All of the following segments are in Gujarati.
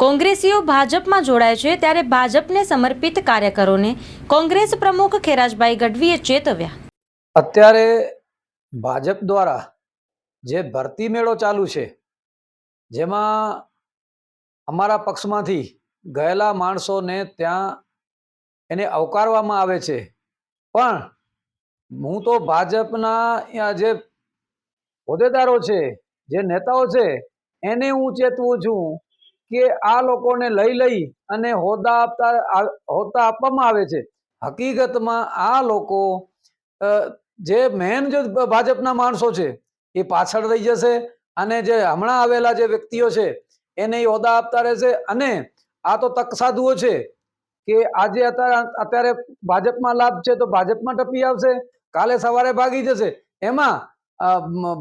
કોંગ્રેસીઓ ભાજપમાં જોડાય છે ત્યારે ભાજપને સમર્પિત કાર્યકરોને કોંગ્રેસ પ્રમુખ ખેરાજભાઈ ગઢવીએ ચેતવ્યા. અત્યારે ભાજપ દ્વારા જે ભરતી મેળો ચાલુ છે, જેમાં અમારા પક્ષમાંથી ગયેલા માણસોને ત્યાં એને આવકારવામાં આવે છે. પણ હું તો ભાજપના જે હોદ્દેદારો છે, જે નેતાઓ છે, એને હું ચેતવું છું કે આ લોકોને લઈ લઈ અને હોદ્દા આપતા હોદ્દા આપવામાં આવે છે. હકીકતમાં આ લોકો જે મેન જે ભાજપના માણસો છે, એ પાછળ રહી જશે અને જે હમણાં આવેલા જે વ્યક્તિઓ છે, એને એ હોદ્દા આપતા રહેશે અને આ તો તક સાધુઓ છે કે આજે અત્યારે અત્યારે ભાજપમાં લાભ છે તો ભાજપમાં ટપી આવશે, કાલે સવારે ભાગી જશે. એમાં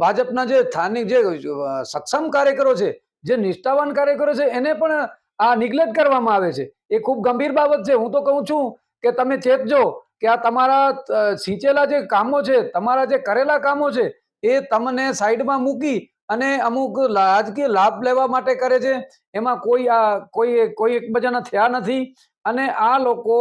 ભાજપના જે સ્થાનિક જે સક્ષમ કાર્યકરો છે જે નિષ્ઠાવાન કાર્યકરો છે, એને પણ આ નિગ્લેક્ટ કરવામાં આવે છે. એ ખૂબ ગંભીર બાબત છે. હું તો કહું છું કે તમે ચેતજો કે આ તમારા સિંચેલા જે કામો છે, તમારા જે કરેલા કામો છે, એ તમને સાઈડમાં મૂકી અને અમુક રાજકીય લાભ લેવા માટે કરે છે. એમાં કોઈ આ, કોઈ કોઈ એકબીજાના થયા નથી. અને આ લોકો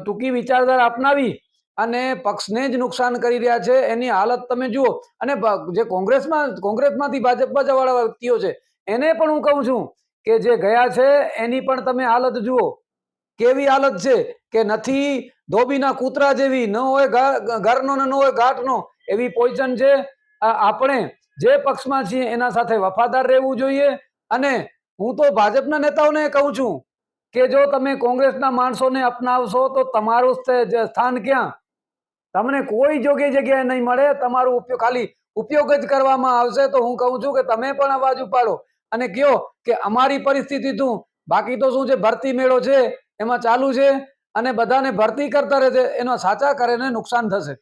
ટૂંકી વિચારધારા અપનાવી અને પક્ષને જ નુકસાન કરી રહ્યા છે, એની હાલત તમે જુઓ. અને જે કોંગ્રેસમાં, કોંગ્રેસમાંથી ભાજપમાં જવાળા વ્યક્તિઓ છે, એને પણ હું કહું છું કે જે ગયા છે, એની પણ તમે હાલત જુઓ. કેવી હાલત છે કે નથી, ધોબીના કૂતરા જેવી, ન હોય ઘરનો ને ન હોય ઘાટનો, એવી પોઈઝન છે. આપણે જે પક્ષમાં છીએ, એના સાથે વફાદાર રહેવું જોઈએ. અને હું તો ભાજપના નેતાઓને કહું છું કે જો તમે કોંગ્રેસના માણસોને અપનાવશો, તો તમારું સ્થ- સ્થાન ક્યાં? તમને કોઈ જોગે જગ્યાએ નહીં મળે, તમારો ઉપયોગ ખાલી ઉપયોગ જ કરવામાં આવશે તો હું કહું છું કે તમે પણ અવાજ ઉપાડો અને કયો કે અમારી પરિસ્થિતિ શું? બાકી તો શું છે? ભરતી મેળો છે, એમાં ચાલુ છે અને બધાને ભરતી કરતા રહેશે એનો સાચા કરે નુકસાન થશે.